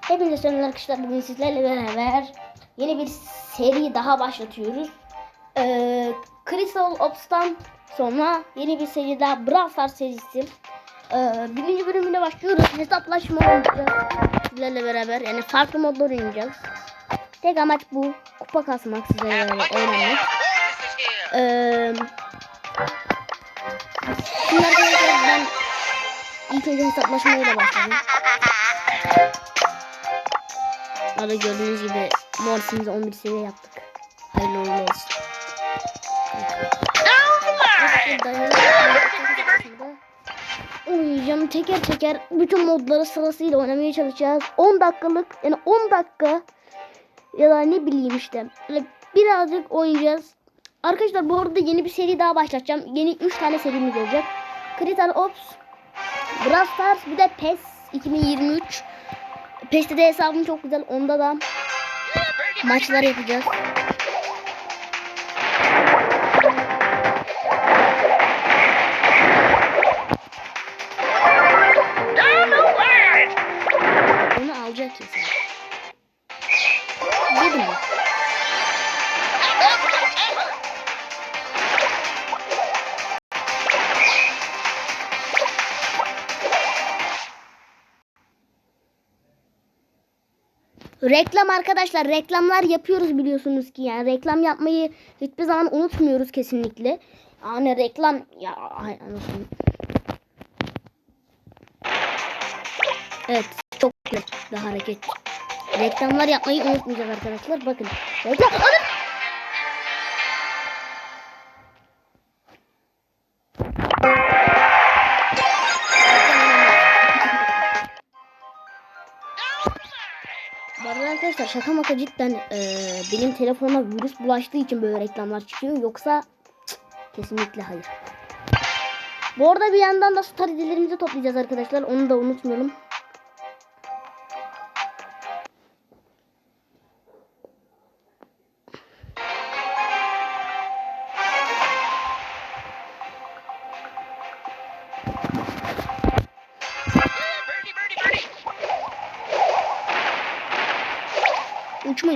Hepinize selamlar arkadaşlar. Bugün sizlerle beraber yeni bir seri daha başlatıyoruz. Ee, Crystal Ops'tan sonra yeni bir seri daha Brawl Stars serisi. Ee, birinci bölümüne başlıyoruz. Hesaplaşma oynayacağız. Sizlerle beraber yani farklı modlar oynayacağız. Tek amaç bu. Kupa kasmak beraber öğrenmek. Ee, şimdi arkadaşlar ben ilk önce hesaplaşmayla başlayayım. Arada gördüğünüz gibi Morris'imize 11 seviye yaptık. Hayırlı uğurlu olsun. Oynayacağım teker teker bütün modları sırasıyla oynamaya çalışacağız. 10 dakikalık yani 10 dakika ya da ne bileyim işte. Birazcık oynayacağız. Arkadaşlar bu arada yeni bir seri daha başlatacağım. Yeni 3 tane serimiz olacak. Crystal Ops, Brawl Stars bir de PES 2023. PES'te de hesabım çok güzel. Onda da maçlar yapacağız. Onu alacak kesin. Yedi mi? Reklam arkadaşlar reklamlar yapıyoruz biliyorsunuz ki yani reklam yapmayı hiçbir zaman unutmuyoruz kesinlikle. Yani reklam ya ay, anasını. Evet çok güzel hareket. Reklamlar yapmayı unutmayacağız arkadaşlar. Bakın. Reklam. Arkadaşlar şaka maka cidden eee, benim telefona virüs bulaştığı için böyle reklamlar çıkıyor. Yoksa cık, kesinlikle hayır. Bu arada bir yandan da star toplayacağız arkadaşlar. Onu da unutmayalım.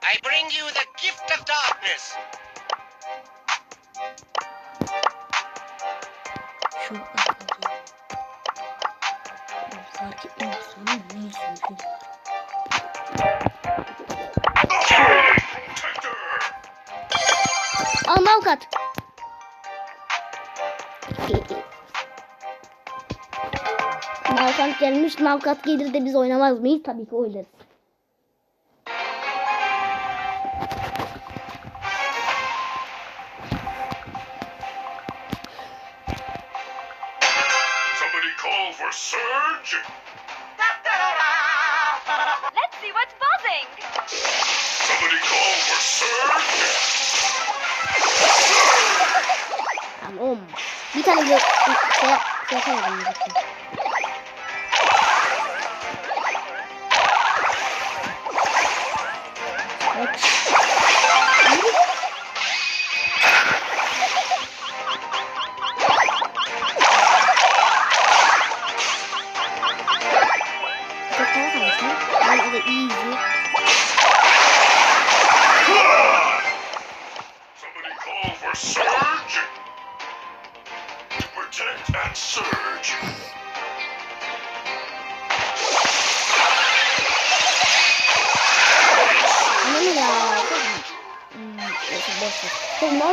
I bring you the gift of darkness. Navkat gelmiş. Navkat gelir de biz oynamaz mıyız? Tabii ki oynarız. Somebody call for Surge! Let's see what's buzzing. Somebody call for Surge! Bir tane bile şey, şey yapamadım. Evet. Çok kolay kalmışsın. Ben de easy.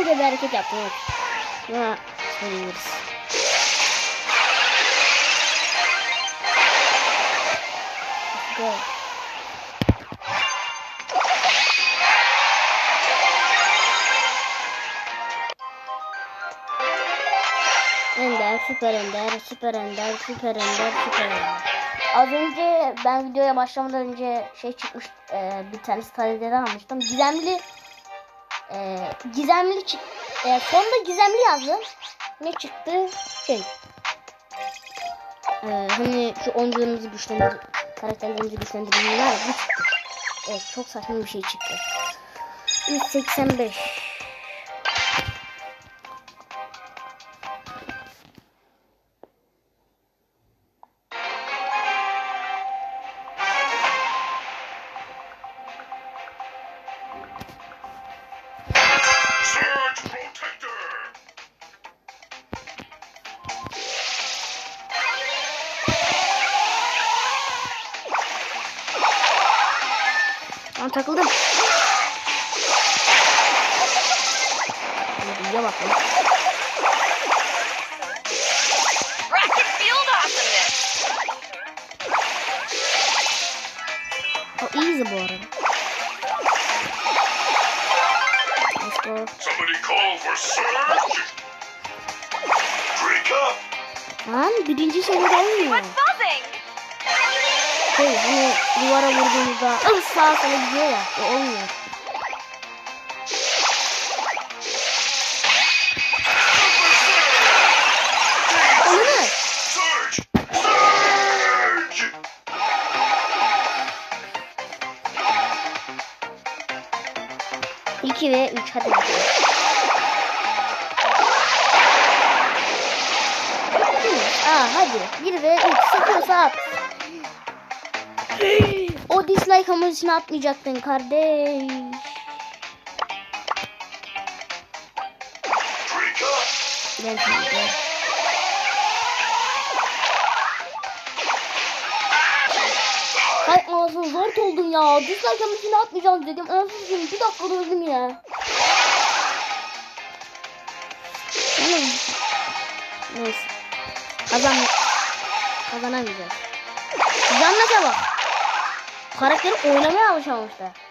Malca bir hareket yaptım. Buna söylüyoruz. Go. Ender, süper ender, süper ender, süper ender, süper ender. Az önce ben videoya başlamadan önce şey çıkmış e, bir tane stadiyede almıştım. Gizemli Ee, gizemli çık. Ee, sonunda gizemli yazdım. Ne çıktı? Şey. Ee, hani şu oyuncularımızı güçlendir, karakterlerimizi güçlendirenler. Evet çok saçma bir şey çıktı. 185. Ya bak lan. Rocket field awesomeness. O easy bu arada. Let's go. Somebody call for Surge! Drink up! Lan birinci şeyler olmuyor. What's buzzing? Şey hani duvara vurduğumuzda ıh sağa sola gidiyor ya. O olmuyor. 2 ve 3 hadi. Aa hadi. 1 ve 3 sıkıyorsa at. o dislike hamurcunu atmayacaktın kardeş. Gel şimdi. Zor oldum ya. Dislike emojisini atmayacağım dedim. Ansız gibi bir dakikada öldüm ya. Oğlum. Neyse. Kazan. Kazanamayacağız. Canlaşa bak. Karakteri oynamaya alışamamışlar.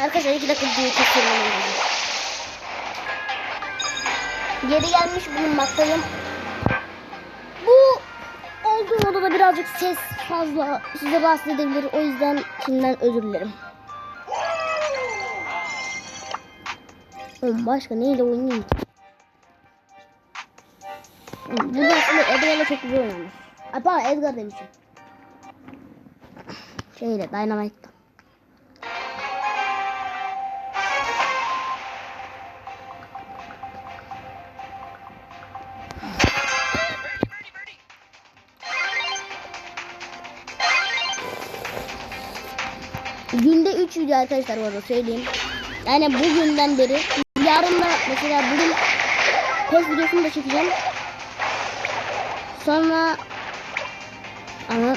Arkadaşlar iki dakika videoyu geleceğim. Geri gelmiş bulunmaktayım. Bu olduğum odada birazcık ses fazla size rahatsız edebilir. O yüzden şimdiden özür dilerim. Oğlum başka neyle oynayayım ki? Oğlum, Burada aslında Edgar'la çok güzel oynamış. Pardon Edgar demişim. Şeyle Dynamite'da. Video arkadaşlar bu arada söyleyeyim. Yani bugünden beri yarın da mesela bugün PES videosunu da çekeceğim. Sonra ama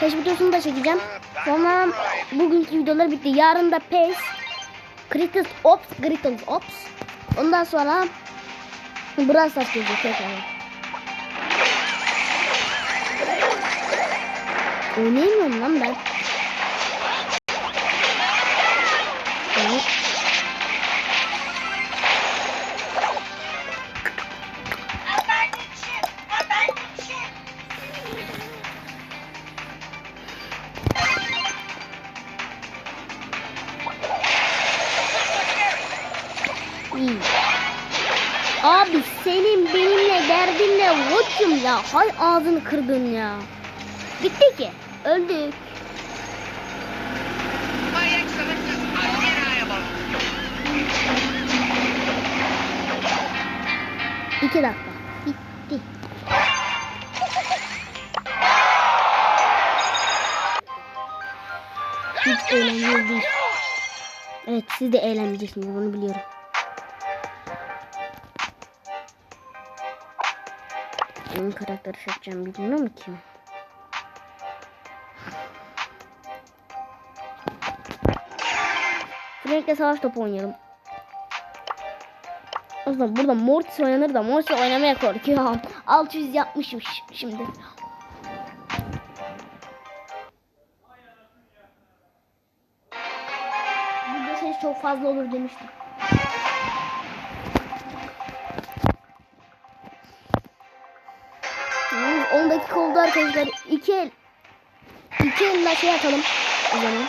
PES videosunu da çekeceğim. Sonra bugünkü videolar bitti. Yarın da PES Critics Ops Critics Ops Ondan sonra Brawl Stars gelecek tekrar. Oynayamıyorum lan ben. Evet. Abi senin benimle derdin ne koçum ya? Hay ağzını kırdın ya. Bitti ki. Öldük. İki dakika. Bitti. Hiç eğlenceli değil. Evet siz de eğleneceksiniz bunu biliyorum. Benim karakteri seçeceğim bilmiyorum ki. Frank'le savaş topu oynayalım. Aslında burada Mortis oynanır da Mortis oynamaya korkuyorum. 600 yapmışım şimdi. Burada ses çok fazla olur demiştim. Yalnız 10 dakika oldu arkadaşlar. 2 el. 2 elle şey atalım. O zaman.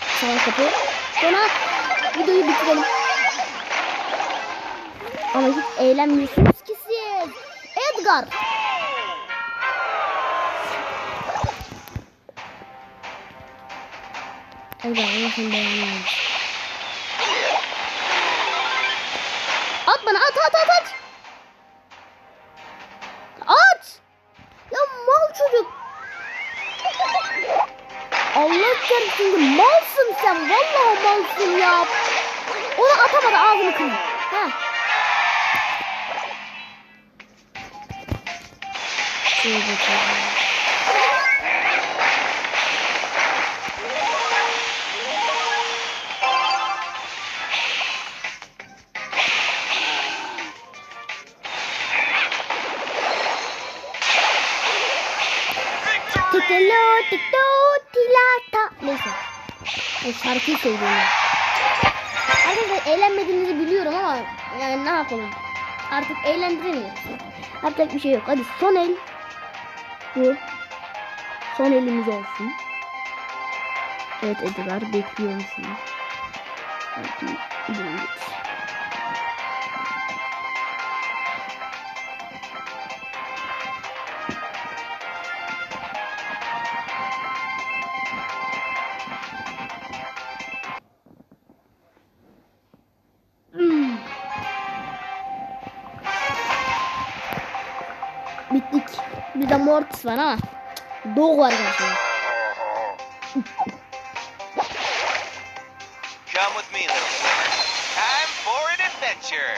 Sağ kapı. Sonra videoyu bitirelim. Ama hiç eğlenmiyorsunuz ki siz. Edgar. Edgar Allah'ın belanı. Allah çarpsın malsın sen. Vallahi malsın ya. Onu atamadı ağzını kırın. Ha. Şöyle bakalım. Tikelo tikto tilata. Neyse. O şarkıyı söylüyorum. Arkadaşlar eğlenmediğinizi biliyorum ama yani ne yapalım. Artık eğlendiremiyoruz. Yapacak bir şey yok. Hadi son el. Bu. Son elimiz olsun. Evet Edgar bekliyorum seni. Hadi gidelim Mortis var. Dog var. Come with me, little. Time for an adventure.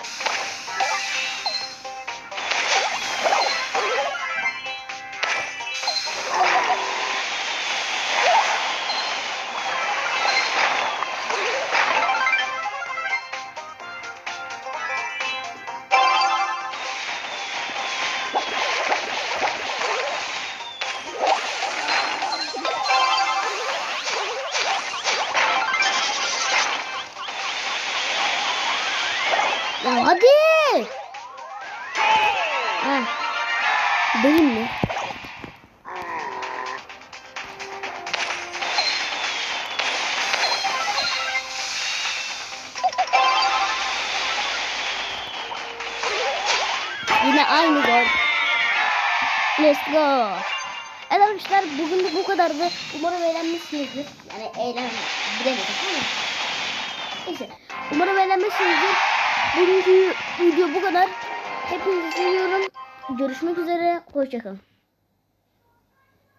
Yine aynı gol. Let's go. Evet arkadaşlar bugün bu kadardı. Umarım eğlenmişsinizdir. Yani eğlen bilemedim ama. Neyse. Umarım eğlenmişsinizdir. Bugünkü video bu kadar. Hepinizi seviyorum. Görüşmek üzere. Hoşçakalın.